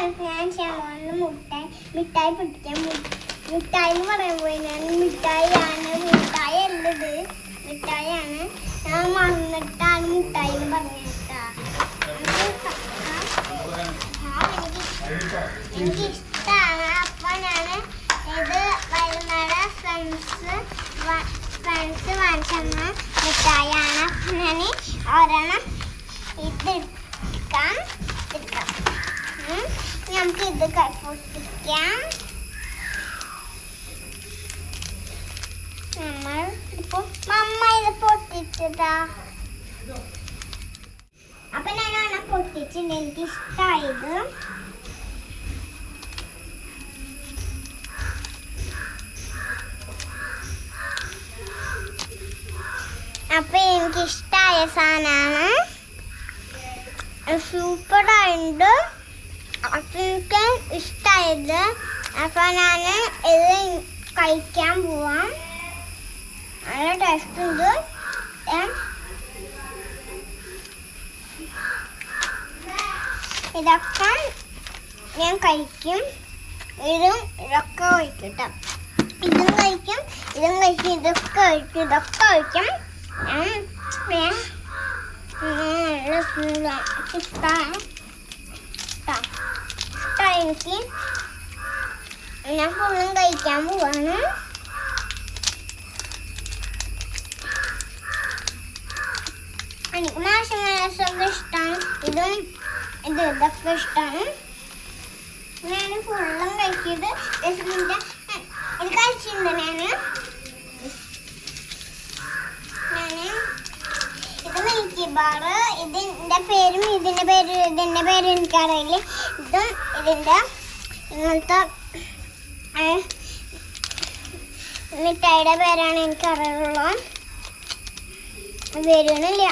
ഞാൻ ക്ഷമന്ന് മുട്ടായി മിഠായി പൊട്ടിക്കാൻ മു- മിഠായി എന്ന് പറയാൻ പോയി. ഞാൻ മിഠായിയാണ് മിഠായി അല്ലത്. മിഠായിയാണ്. ഞാൻ മറന്നിട്ടാണ് മിഠായി എന്ന് പറഞ്ഞേട്ടാ എനിക്ക് ഇഷ്ടമാണ് അപ്പൊ ഞാൻ ഇത് വരുന്നട ഫ്രണ്ട്സ് ഫ്രണ്ട്സ് വാങ്ങിച്ചെന്ന മിഠായിയാണ്. ആണ് ഞാൻ ഒരെണ്ണം ഇത് എടുക്കാം എടുക്കാം ഉം. നമുക്ക് ഇത് പൊട്ടിക്കാം നമ്മൾ ഇപ്പൊ മമ്മ ഇത് പൊട്ടിച്ചതാ. അപ്പൊ ഞാൻ പൊട്ടിച്ചിട്ട് എനിക്ക് ഇഷ്ടമായത് അപ്പൊ എനിക്ക് ഇഷ്ടമായ സാധനമാണ് സൂപ്പറായിട്ടുണ്ട് എനിക്ക് ഇഷ്ടമായത് അപ്പൊ ഞാൻ ഇത് കഴിക്കാൻ പോവാം. നല്ല ടേസ്റ്റ് ഉണ്ട്. ഇതൊക്കെ ഞാൻ കഴിക്കും. ഇതും ഇതൊക്കെ കഴിക്കും ഇതും കഴിക്കും ഇതും കഴിക്കും ഇതൊക്കെ കഴിക്കും ഇതൊക്കെ കഴിക്കും. ഞാൻ ഇഷ്ടമാണ് കേട്ടോ എനിക്ക് ഞാൻ ഫുള്ളും കഴിക്കാൻ പോവാണ്. എനിക്ക് മാഷങ്ങളൊക്കെ ഇഷ്ടമാണ് ഇതും ഇത് ഇതൊക്കെ ഇഷ്ടമാണ് ഞാൻ ഫുള്ളും കഴിച്ചത് എനിക്ക് കഴിച്ചിട്ടുണ്ട് ഞാൻ ഇത് മിൽക്കി ബാർ ഇതിന്റെ പേരും ഇതിന്റെ പേര് ഇതിന്റെ പേര് എനിക്കറിയില്ല. ഇതും ഇതിന്റെ ഇങ്ങനത്തെ മിഠായിയുടെ പേരാണ് എനിക്ക് എനിക്കറിയുള്ളൂ വരുന്നില്ല.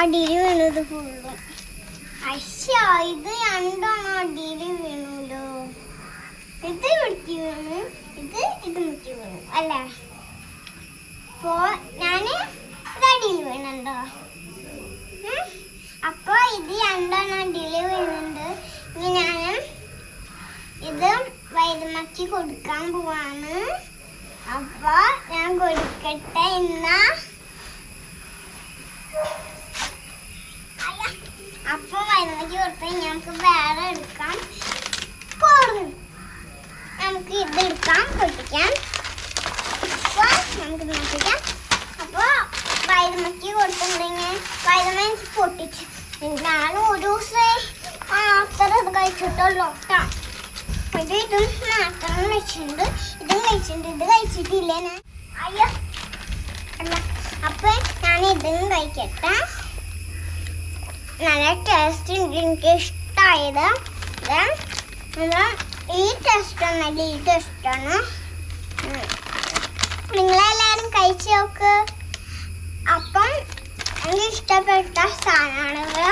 അടിയിൽ വീണത് ഫുള്ളും. അശ്ശാ ഇത് രണ്ടാണ് അടിയിൽ വീണല്ലോ ഇത് മുറ്റി വീണു. ഇത് ഇത് മുറ്റി വീണു അല്ലേ? അപ്പോ ഞാൻ ഇത് അടിയിൽ വീണുണ്ടോ ഉം? അപ്പൊ ഇത് രണ്ടെണ്ണം അടിയിൽ വീണുണ്ട് ഇനി ഞാൻ ഇത് വൈദ്യമാക്കി കൊടുക്കാൻ പോവാണ്. അപ്പൊ ഞാൻ കൊടുക്കട്ടെ എന്നാ. അപ്പൊ വൈദ്യമാക്കി കൊടുത്താൽ ഞങ്ങൾക്ക് വേറെ എടുക്കാം. പോകും നമുക്ക് ഇത് എടുക്കാം പൊട്ടിക്കാം. അപ്പൊ നമുക്ക് നോക്കിക്കാം. അപ്പൊ വൈദ്യമാക്കി കൊടുത്തിട്ടുണ്ടെങ്കിൽ വൈദ്യമ എനിക്ക് ഞാൻ ഒരു ദിവസം മാത്രം കഴിച്ചിട്ടുള്ളൂ. കേട്ടോ ഇത് ഇതും മാത്രം കഴിച്ചിട്ടുണ്ട്. ഇതും കഴിച്ചിട്ടുണ്ട്. ഇത് കഴിച്ചിട്ടില്ല ഞാൻ? അയ്യോ. അല്ല അപ്പൊ ഞാൻ ഇതും കഴിക്കട്ടെ. നല്ല ടേസ്റ്റ് ഉണ്ട്. എനിക്ക് ഇഷ്ടമായത് ഈ ടേസ്റ്റ് ഒന്നല്ല ഈ ടേസ്റ്റാണ് നിങ്ങളെല്ലാവരും കഴിച്ചു നോക്ക്. എനിക്ക് ഇഷ്ടപ്പെട്ട സാധനമാണ്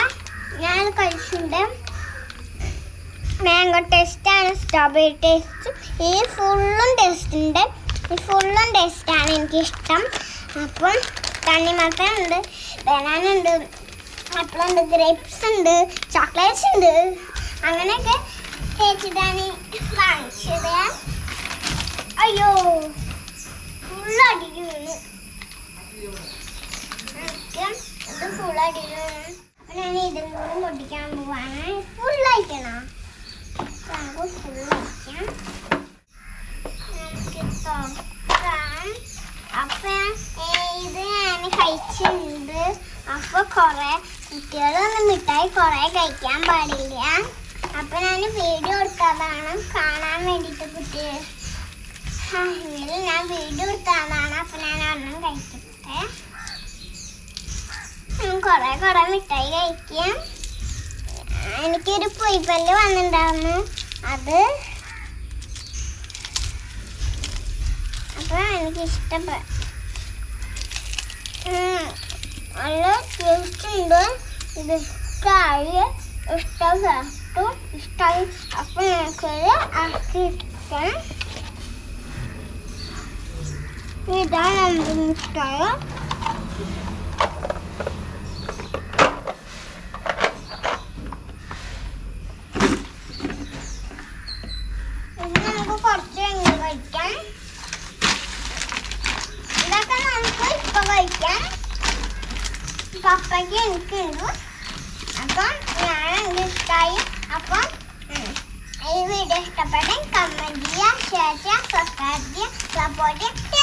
ഞാൻ കഴിച്ചിട്ടുണ്ട്. മാംഗോ ടേസ്റ്റാണ് സ്ട്രോബെറി ടേസ്റ്റ് ഈ ഫുള്ളും ടേസ്റ്റ് ഉണ്ട്. ഈ ഫുള്ളും ടേസ്റ്റാണ് എനിക്കിഷ്ടം. അപ്പം തണ്ണിമത്തൻ ഉണ്ട്. ബനാന ഉണ്ട്. ആപ്പിൾ ഉണ്ട് ഗ്രേപ്സ് ഉണ്ട് ചോക്ലേറ്റ്സ് ഉണ്ട്. അങ്ങനെയൊക്കെ തേച്ചിട്ടാണ് വാങ്ങിച്ചത് അയ്യോ ഫുള്ള് വീണു എനിക്ക് അപ്പൊ ഞാൻ ഇതും കൂടി പൊട്ടിക്കാൻ പോവാണ്. ഫുള്ളായിക്കണോ നമുക്ക് ഫുള്ളായിക്കാം നമുക്ക് തുറക്കാം അപ്പൊ ഇത് ഞാൻ കഴിച്ചിട്ടുണ്ട്. അപ്പോൾ കുറേ കുട്ടികളൊന്നും മിഠായി കുറേ കഴിക്കാൻ പാടില്ല. അപ്പൊ ഞാൻ വീഡിയോ എടുത്തതാണ് കാണാൻ വേണ്ടിട്ട് കുട്ടികൾ. ഞാൻ വീഡിയോ എടുത്തതാണ്. അപ്പൊ ഞാൻ ഒരെണ്ണം കഴിക്കട്ടെ കൊറേ കൊറേ മിഠായി കഴിക്കാം. എനിക്കൊരു പൊയ്പല്ല് വന്നിട്ടുണ്ടായിരുന്നു. അത് അപ്പൊ എനിക്ക് ഇഷ്ടപ്പെട്ട ഇത് ഇഷ്ടമായി ഇഷ്ടപ്പെട്ടു ഇഷ്ടമായി അപ്പൊ എനിക്കൊരു ആക്കിയിരിക്കണം ഇതാണ് കുറച്ച് കഴിഞ്ഞ് കഴിക്കാം ഇതൊക്കെ നമുക്ക് ഇപ്പൊ പപ്പയ്ക്ക് എനിക്കുണ്ട് അപ്പം ഞാൻ എനിക്ക് ഇഷ്ടമായി അപ്പം ഈ വീഡിയോ ഇഷ്ടപ്പെട്ടെങ്കിൽ കമന്റ് ചെയ്യുക ഷെയർ ചെയ്യുക സബ്സ്ക്രൈബ് ചെയ്യുക സപ്പോർട്ട് ചെയ്യുക.